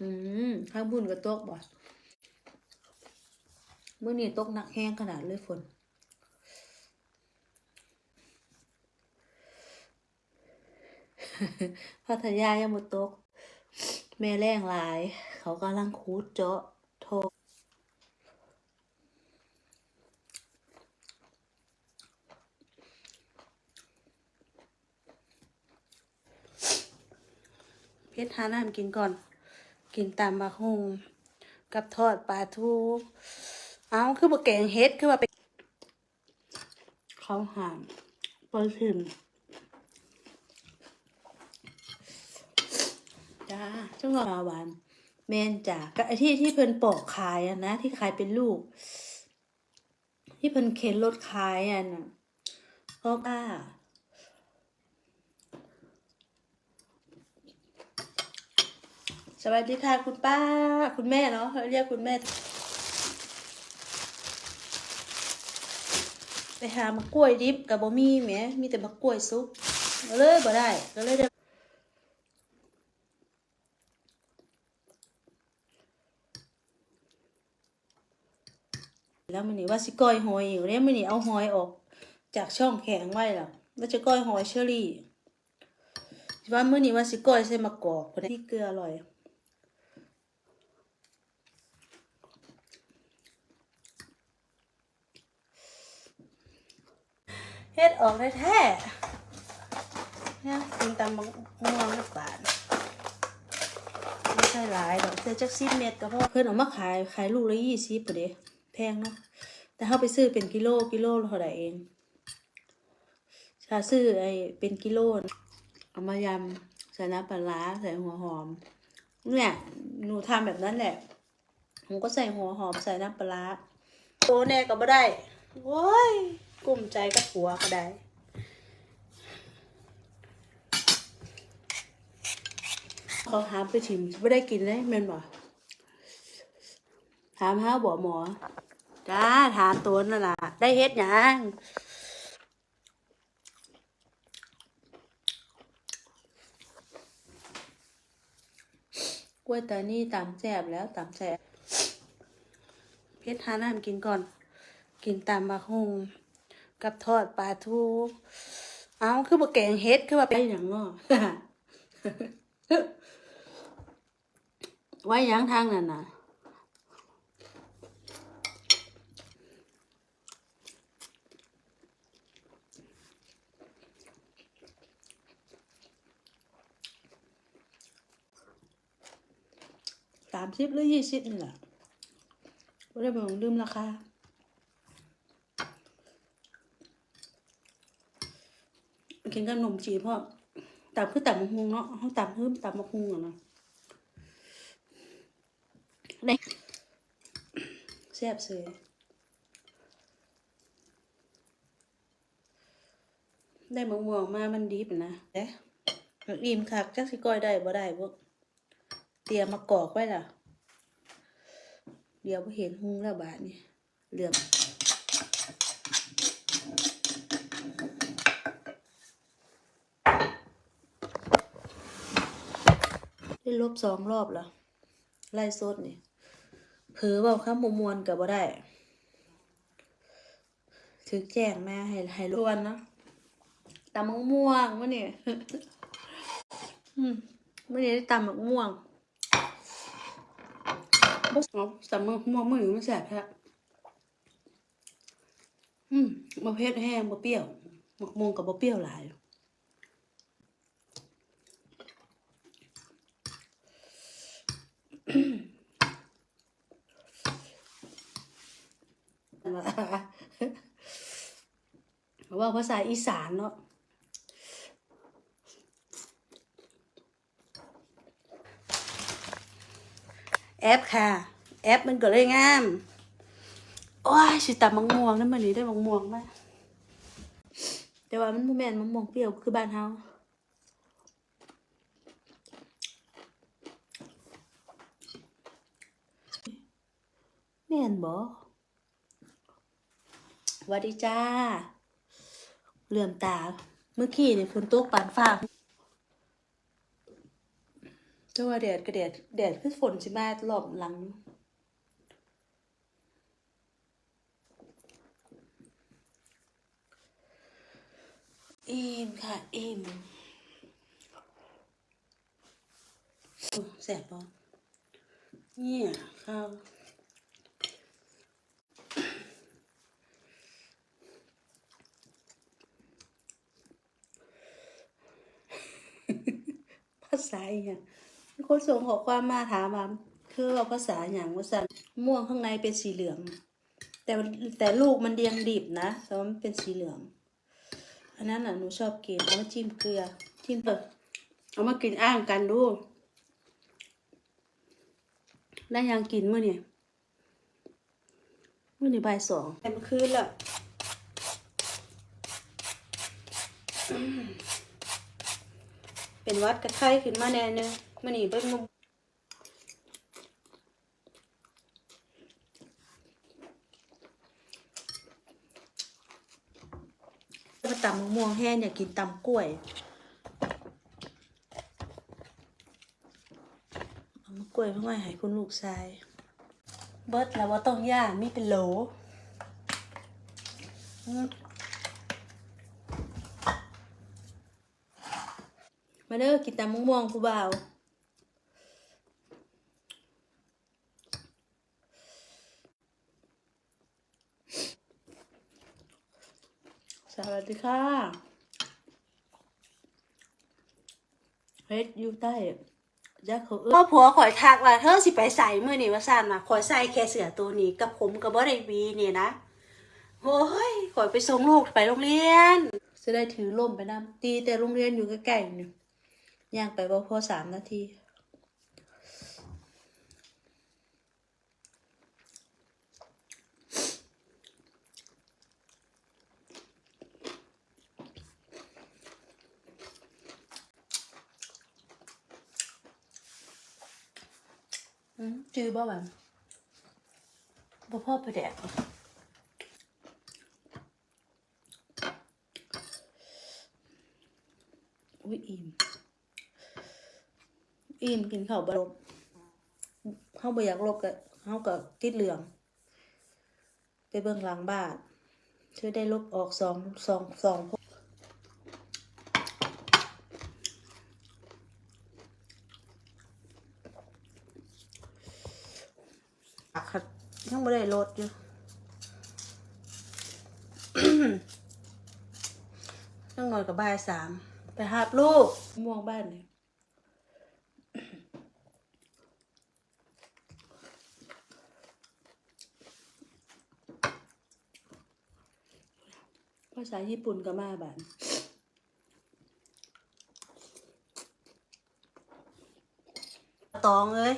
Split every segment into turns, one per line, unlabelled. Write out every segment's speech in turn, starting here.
อืมข้างบุญก็ตกบ่มื้อนี้ตกหนักแห้งขนาดเลยฝนพัทยายังบ่ตก แม่แรงหลาย เขากำลังคูดเจาะโทกเพชรหาน้ำกินก่อน กินตามบะฮงกับทอดปลาทูเอาคือบ่แกงเฮ็ดคือว่าไปเขาวหามปล่อยพิมจ้าจังหวะปลาหวานแมนจ้ากไอที่ที่เพิ่นปอกขายอะนะ ที่ขายเป็นลูก ที่เพิ่นเข็นรถขายอะนะเพราะว่า สวัสดีค่ะคุณป้า คุณแม่เนาะเรียกคุณแม่ ไปหามะกล้วยดิบกับบ่มีแหมมีแต่มะกล้วยซุปเลยบ่ได้ก็เลยได้แล้วมันนี่ว่าสิก้อยหอยอยู่เนี่ยมันนี่เอาหอยออกจากช่องแข็งไว้ล่ะว่าจะก้อยหอยเชอรี่ว่ามื้อนี้ว่าสิก้อยใส่มะกอกพอดีเกลืออร่อย เฮ็ดออกได้แท้เนี่ยกินตำบักม่วงลูกบาทไม่ใช่หลายดอกเสื้อจักสิบเม็ดก็พอเพิ่นเอามาขายขายลูกละยี่สิบปะเด้แพงเนาะแต่เขาไปซื้อเป็นกิโลกิโลเท่าไหร่เองถ้าซื้อไอ้เป็นกิโล่เอามายำใส่น้ำปลาร้าใส่หัวหอม เนี่ยหนูทำแบบนั้นแหละผมก็ใส่หัวหอมใส่น้ำปลาร้าโตแน่ก็ไม่ได้โว้ย กุ้มใจกับผัวก็ได้เขาหามไปถิมไม่ได้กินเลยแม่นบ่ถามหาบ่หมอจ้าถามตัวนั่นล่ะ ได้เฮ็ดหยังกล้วยตานี่ตำแซ่บแล้วตำแซ่บเพชรหาน้ำกินก่อน กินตามบะฮง กับทอดปลาทูเอาคือบ่แกงเฮ็ดคือว่าไปหยังเนาะไว้ยังทางนั่นน่ะสามสิบหรือยี่สิบนี่แหละไม่ได้บอกลืมราคา กินกับขนมจีบพ่อตับคือตับมะฮุงเนาะเขาตับคือตับมะฮุงอะเนาะได้แซ่บเสยได้มะม่วงมา มันดีปะนะเอ๊ะอิ่มคักจักสิก้อยได้บ่ได้พวกเตรียมมากอกไว้ล่ะ เดี๋ยวบ่เห็นหุงแล้วบาดนี่เหลื่อม ได้ลบสองรอบแล้วไล่สดนี่เผลอเบาข้ามมวนกับบ่ได้ถึงแจ้งแม่ให้ให้รวนนะตำมะม่วงวะเนี่ยอืมมื่อนี้ได้ตำมะม่วงบ่เอาตำมะม่วงมื่อนี้มันแสบแท้อืมมะเพ็ดแห้งมะเปรี้ยวมะม่วงกับมะเปรี้ยวหลาย ว่าภาษาอีสานเนาะแอปค่ะ แอปมันก็เลยงาม โอ้ยสิตำมังม่วงนั่นมันนี้ได้มังม่วงไหมแต่ว่ามันบ่แมนมังม่วงเปรี้ยวคือบ้านเฮาแม่นบ่สวัสดีจ้า เหลื่อมตา เมื่อกี้นี่ฝนตกปานฟ้าแต่ว่าแดดก็แดดแดดคือฝนสิมารอบหลังอิ่มค่ะอิ่มแสบปะเนี่ยข้าว ภาษาอหย่างคนส่งขอความมาถามว่าคือว่าภาษาอย่างว่าสั่นม่วงข้างในเป็นสีเหลือง แต่แต่ลูกมันเดียงดิบนะแต่ว่ามันเป็นสีเหลืองอันนั้นอะหนูชอบกินเอามาจิ้มเกลือจิ้มเปิดเอามากินอ้างกันดูได้ยังกินเมื่อนี่เมื่อนี่บ่ายสองแต่เมื่อคืนละอืม เป็นวัดกระไข้ขึ้นมาแน่เนึงเมื่อนี่เบิ้งมุมมาตำมะม่วงแห้งอยากกินตำกล้วยเอามากล้วยมาไว้ให้คุณลูกชาย เบิดแล้วว่าต้องย่างมีเป็นโหล มมาเด้อกินตำมะม่วงผู้บ่าวสวัสดีค่ะเฮ็ดอยู่ใต้ยักษ์เขาเอ้ยพ่อผัวข่อยทักว่าเธอสิไปใส่มื้อนี้ว่าซั่นน่ะข่อยใส่แค่เสื้อตัวนี้กับผมกับบ่ได้หวีนี่นะโอ้ยข่อยไปส่งลูกไปโรงเรียน จะได้ถือล่มไปนำตีแต่โรงเรียนอยู่ใกล้ๆนี่ ย่างไปบ่พอสามนาทีอืมจือบ่แบบบ่พ่อไปแดกอุ้ยอิ่ม อิ่มกินข้าวบลบเฮาบ่อยากลบก็เฮาก็ติดเหลือง ไปเบิ่งหลังบ้านช่วยได้ลบออกสองสองสองพวกอะค่ะยังไม่ได้ลดอยู่ต้องนอนกับบ่ายสามไปหาบลูกม่วงบ้านเลย ภาษาญี่ปุ่นก็มาบ้านตองเอ้ย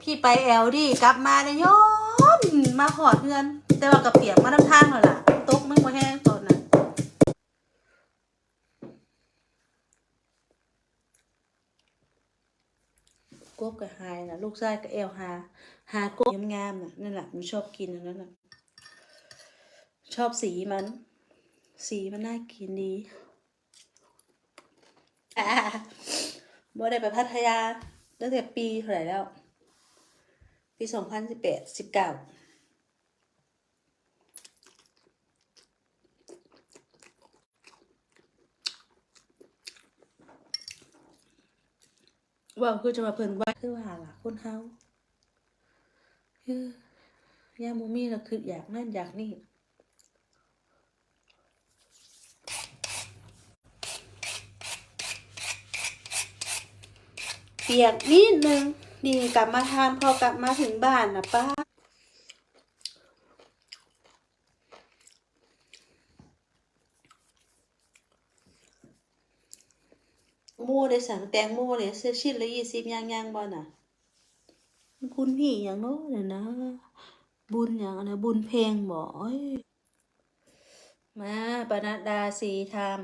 พี่ไปแอลดิกลับมาเนี่ยย้อนมาหอดเงิน แต่ว่ากระเปียกมาน้ำทางแล้วล่ะตกมึงมาแห้งตอนนั้น กบกับไฮนะลูกชายกับเอลฮาฮากบงามๆน่ะนั่นแหละหนูชอบกินอันนั้นนะชอบสีมัน สีมันน่ากินดีบ่ได้ไปพัทยาตั้งแต่ปีเท่าไหร่แล้ว ปีสองพันสิบแปดสิบเก้า ว่าคือจะมาเพิ่นว่าคือว่าล่ะคนเฮาคือยามบ่มีแล้วคืออยากนั่นอยากนี่เปียกนิดนึงดีกลับมาทานพอกลับมาถึงบ้านนะป้า โม่ ได้สั่งแตงโมเนี่ยเสื้อชิ้นละยี่สิบย่างย่างบ่น่ะ คุณพี่อย่างโน้นเนี่ยนะ บุญอย่างนะบุญเพลงบ่อยมาปนัดดาสีธรรม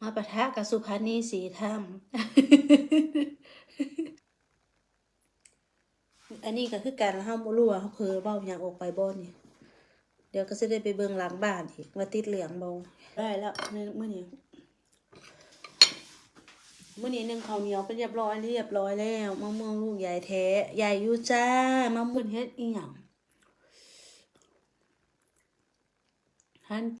มาปะทะกับสุภานีสีธรรม อันนี้ก็คือการห้ามบ่รู้ว่าเขาเพอเบ้าหยังออกไปบ่นี่เดี๋ยวก็จะได้ไปเบิ่งหลังบ้านอีกว่าติดเหลืองบ่ได้แล้วในมื้อนี้ มื่อนี้หนึ่งข้าวเหนียวเป็นเรียบร้อยเรียบร้อยแล้วมะม่วงลูกใหญ่แท้ใหญ่อยู่จ้ามะม่วงเฮ็ดอีหยังหัน